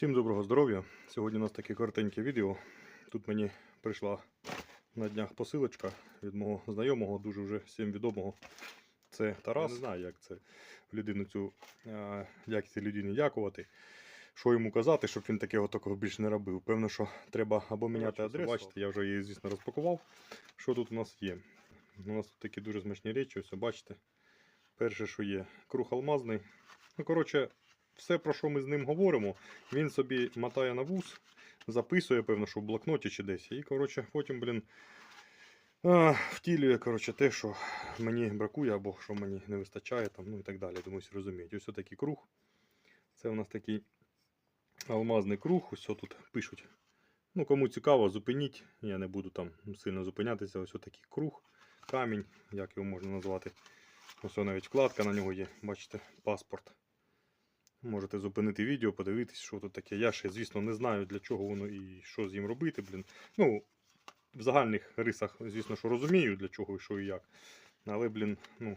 Всім доброго здоров'я! Сьогодні у нас таке коротеньке відео. Тут мені прийшла на днях посилочка від мого знайомого, дуже вже всім відомого. Це Тарас. Я не знаю, як це людину цю, а, як цій людині дякувати. Що йому казати, щоб він такого такого більше не робив. Певно, що треба або міняти адресу. бачите, Бачите, я вже її, звісно, розпакував. Що тут у нас є? У нас тут такі дуже смачні речі, ось бачите. Перше, що є, круг алмазний. Ну, коротше, все, про що ми з ним говоримо, він собі мотає на вуз, записує, певно, що в блокноті чи десь. І, коротше, потім, блін, втілює, коротше, те, що мені бракує, або що мені не вистачає, там, ну і так далі. Думаю, всі розуміють. Ось такий круг. Це у нас такий алмазний круг. Ось тут пишуть. Ну, кому цікаво, зупиніть. Я не буду там сильно зупинятися. Ось такий круг, камінь, як його можна назвати. Ось навіть вкладка на нього є. Бачите, паспорт. Можете зупинити відео, подивитись, що тут таке. Я ще, звісно, не знаю, для чого воно і що з ним робити. Блін. Ну, в загальних рисах, звісно, що розумію, для чого і що і як. Але, блін, ну,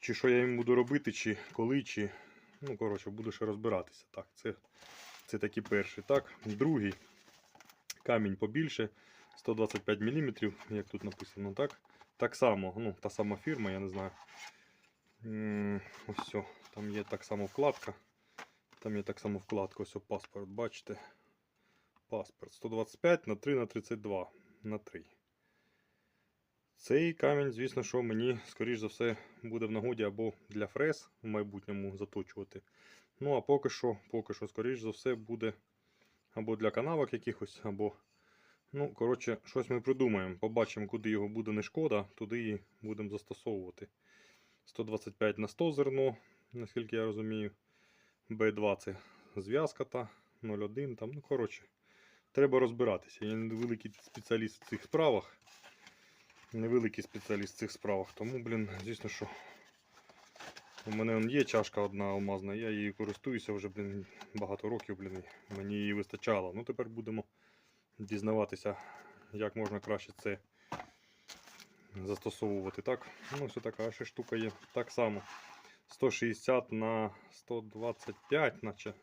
чи що я їм буду робити, чи коли, чи. Ну, коротше, буду ще розбиратися. Так, це, це такий перший. Так, другий камінь побільше, 125 мм, як тут написано, так. Так само, ну, та сама фірма, я не знаю. Ось все. Там є так само вкладка. Там є так само вкладка, ось паспорт, бачите. Паспорт 125 на 3 на 32 на 3. Цей камінь, звісно, що мені, скоріш за все, буде в нагоді або для фрез в майбутньому заточувати. Ну, а поки що, поки що, скоріш за все, буде або для канавок якихось, або. Ну, коротше, щось ми придумаємо. Побачимо, куди його буде не шкода, туди і будемо застосовувати. 125 на 100 зерно, наскільки я розумію. Б2 це зв'язка та 0,1 там. Ну, коротше, треба розбиратися. Я не великий спеціаліст в цих справах. Невеликий спеціаліст в цих справах. Тому, блін, звісно, що у мене є чашка одна алмазна, я її користуюся вже блін, багато років, блін, мені її вистачало. Ну тепер будемо дізнаватися, як можна краще це застосовувати. Так, ну ось така ще штука є. Так само 160 на 125, наче.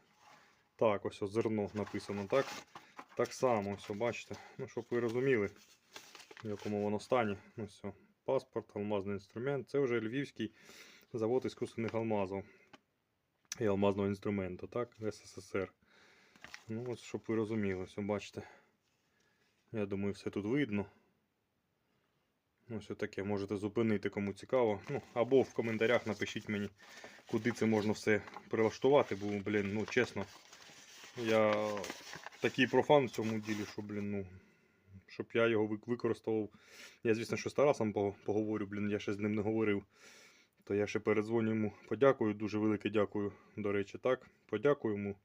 Так, ось ось зерно написано, так? Так само, ось, бачите. Ну, щоб ви розуміли, в якому воно стані. Ось, все. паспорт, алмазний інструмент. Це вже львівський завод іскусственних алмазів і алмазного інструменту, так? СССР. Ну, ось, щоб ви розуміли, все, бачите. Я думаю, все тут видно. Ось таке можете зупинити, кому цікаво. Ну, або в коментарях напишіть мені, куди це можна все прилаштувати, бо, блін, ну чесно, я такий профан в цьому ділі, що, блін, ну, щоб я його використовував. Я, звісно, що з Тарасом поговорю, блін, я ще з ним не говорив. То я ще передзвоню йому, подякую, дуже велике дякую, до речі, так. Подякую йому.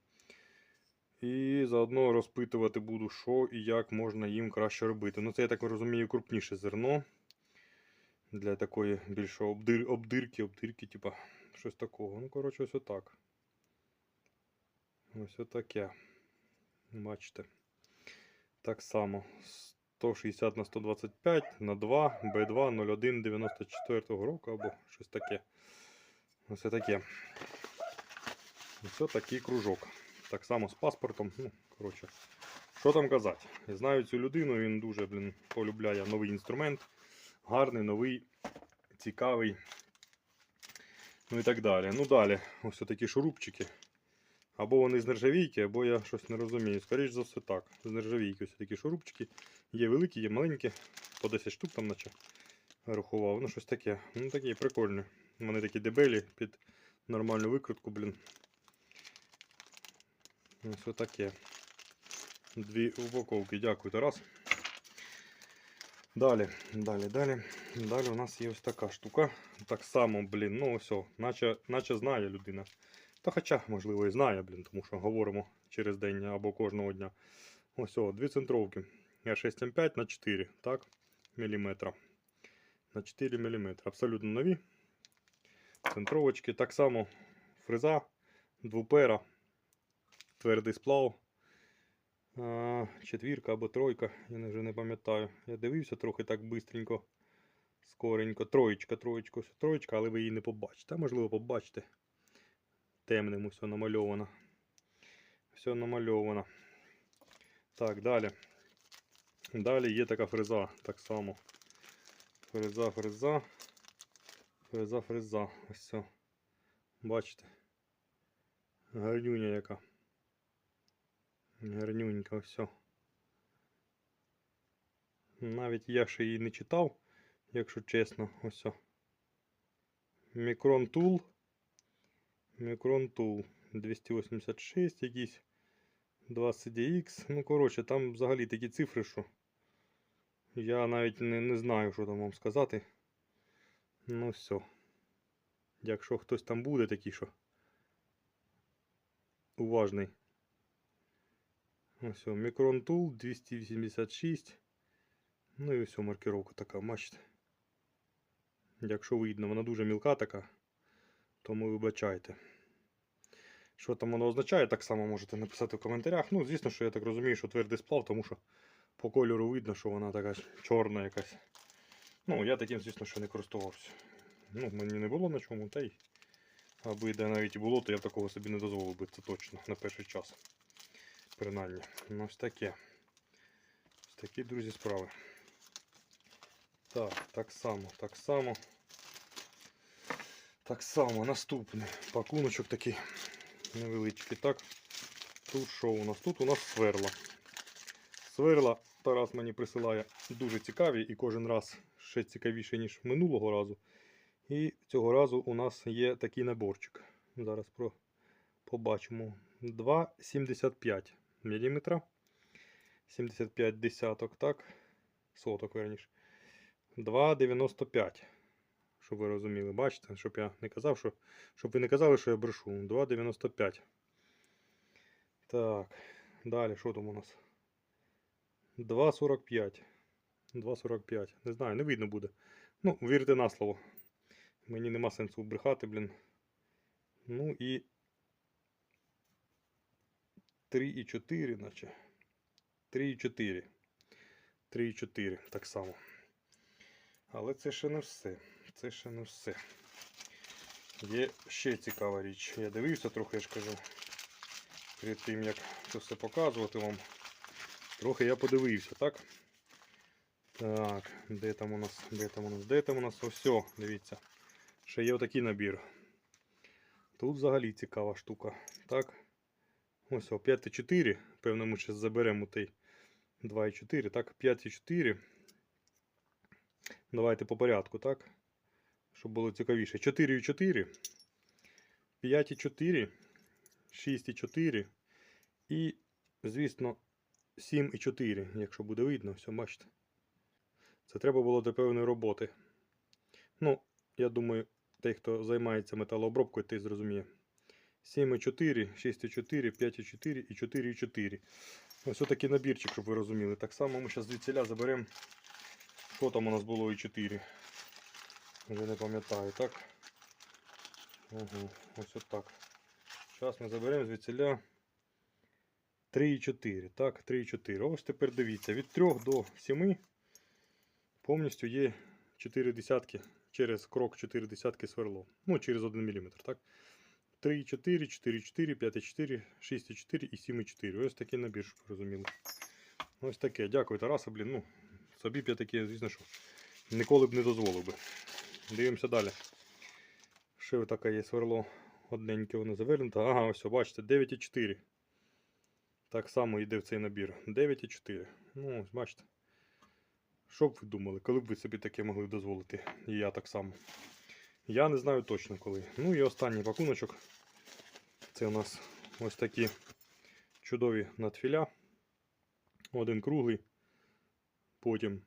І заодно розпитувати буду, що і як можна їм краще робити. Ну, це, я так розумію, крупніше зерно. Для такої більшого обдир, обдирки, обдирки, типа, щось такого. Ну, коротше, ось отак. Ось отаке. Бачите. Так само. 160 на 125 на 2 B2 01 94 року або щось таке. Ось таке. Ось такий кружок. Так само з паспортом. Ну, коротше, що там казати? Знаю цю людину, він дуже, блін, полюбляє новий інструмент. Гарний, новий, цікавий. Ну і так далі. Ну далі, ось такі шурупчики. Або вони з нержавійки, або я щось не розумію. Скоріше за все так. З нержавійки ось такі шурупчики. Є великі, є маленькі. По 10 штук там наче рахував. Ну щось таке. Ну такі прикольні. Вони такі дебелі під нормальну викрутку, блін. Ось таке. Дві упаковки. Дякую, Тарас. Далі, далі, далі. Далі у нас є ось така штука. Так само, блін, ну ось, наче, наче знає людина. Та хоча, можливо, і знає, блін, тому що говоримо через день або кожного дня. Ось, дві центровки. R6M5 на 4, так, міліметра. На 4 мм. Абсолютно нові. Центровочки. Так само фреза, двупера, твердий сплав. Четвірка або тройка, я вже не пам'ятаю. Я дивився трохи так бистренько, скоренько. Троєчка, троєчка, троєчка, але ви її не побачите. А можливо побачите. Темним усе намальовано. Все намальовано. Так, далі. Далі є така фреза, так само. Фреза, фреза. Фреза, фреза. Ось все. Бачите? Гарнюня яка. Гарнюнька, все. Навіть я ще її не читав, якщо чесно, ось. Micron Tool. Micron Tool 286 якийсь. 20DX. Ну, коротше, там взагалі такі цифри, що я навіть не, не знаю, що там вам сказати. Ну все. Якщо хтось там буде такий, що уважний. Ось, Micron Tool 286. Ну і ось маркировка така, бачите. Якщо видно, вона дуже мілка така, тому вибачайте. Що там воно означає, так само можете написати в коментарях. Ну, звісно, що я так розумію, що твердий сплав, тому що по кольору видно, що вона така чорна якась. Ну, я таким, звісно, що не користувався. Ну, мені не було на чому, та й аби де навіть і було, то я б такого собі не дозволив би, це точно, на перший час. Принаймні. Ну, ось таке. Ось такі, друзі, справи. Так, так само, так само. Так само, наступний пакуночок такий невеличкий. Так, тут що у нас? Тут у нас сверла. Сверла Тарас мені присилає дуже цікаві і кожен раз ще цікавіше, ніж минулого разу. І цього разу у нас є такий наборчик. Зараз про... побачимо. 2,75 мм. 75 десяток, так? Соток, верніше. 2,95. Щоб ви розуміли, бачите, щоб я не казав, що. Щоб ви не казали, що я брешу. 2,95. Так. Далі, що там у нас? 2,45. 2,45. Не знаю, не видно буде. Ну, вірте на слово. Мені нема сенсу брехати, блін. Ну і 3,4, наче. 3,4. 3,4. Так само. Але це ще не все. Це ще не все. Є ще цікава річ. Я дивився трохи, я ж кажу. Перед тим як це все показувати вам. Трохи я подивився, так? Так, де там у нас, де там у нас, де там у нас? Ось, дивіться. Ще є отакий набір. Тут взагалі цікава штука. Так. Ось о, 5,4. Певно, ми зараз заберемо той 2,4. Так, 5,4. Давайте по порядку, так? Щоб було цікавіше. 4,4, 5,4, 6,4 і, звісно, 7,4, якщо буде видно, все бачите. Це треба було до певної роботи. Ну, я думаю, той, хто займається металообробкою, той зрозуміє. 7,4, 6,4, 5,4 і 4,4. Ось такий набірчик, щоб ви розуміли. Так само ми зараз звідсіля заберемо. Що там у нас було і 4? Вже не пам'ятаю, так? Угу, ось отак. Зараз ми заберемо звідсіля 3,4. Так, 3,4. Ось тепер дивіться, від 3 до 7 повністю є 4 десятки, через крок 4 десятки сверло. Ну, через 1 мм, так? 3,4, 4,4, 5,4, 6,4 і 7,4. Ось такий набір, щоб розуміли. Ось таке. Дякую, Тараса, блін. Ну, собі б я таке, звісно, що ніколи б не дозволив би. Дивимося далі. Ще таке є сверло. Одненьке воно завернуто. Ага, ось, бачите, 9,4. Так само йде в цей набір. 9,4. Ну, ось бачите. Що б ви думали, коли б ви собі таке могли дозволити? І я так само. Я не знаю точно коли. Ну і останній пакуночок. Це у нас ось такі чудові надфіля. Один круглий. Потім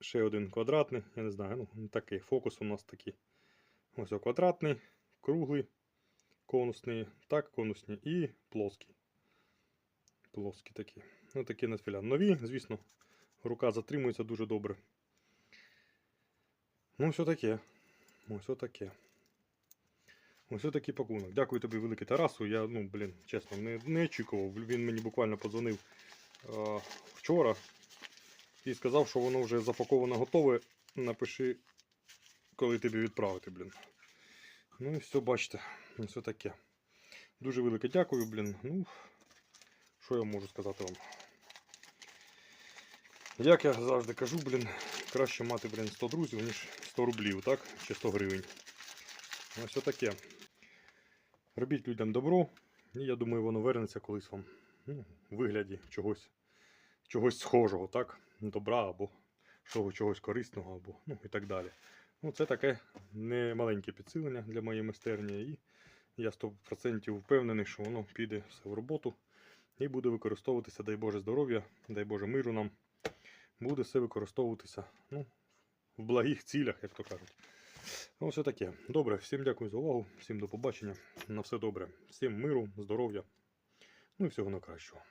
ще один квадратний. Я не знаю, ну такий фокус у нас такий. Ось квадратний, круглий, конусний, так, конусні і плоский. Плоскі такі. Ну, такі надфіля. Нові, звісно, рука затримується дуже добре. Ну, все таке. Ось отаке. Ось отакий пакунок. Дякую тобі, великий Тарасу. Я, ну, блін, чесно, не, не очікував. Він мені буквально подзвонив е, вчора і сказав, що воно вже запаковано готове. Напиши, коли тобі відправити, блін. Ну і все, бачите, ось таке. Дуже велике дякую, блін. Ну, Що я можу сказати вам? Як я завжди кажу, блін, краще мати, блін, 100 друзів, ніж 100 рублів, так? Чи 100 гривень. Ось отаке. Робіть людям добро, і я думаю, воно вернеться колись вам ну, в вигляді чогось, чогось схожого, так? Добра або чого, чогось корисного, або ну і так далі. Ну, це таке не маленьке підсилення для моєї майстерні, і я 100% впевнений, що воно піде все в роботу і буде використовуватися, дай Боже здоров'я, дай Боже миру нам. Буде все використовуватися ну, в благих цілях, як то кажуть. Ну, все таке. Добре, всім дякую за увагу, всім до побачення. На все добре. Всім миру, здоров'я. Ну і всього найкращого.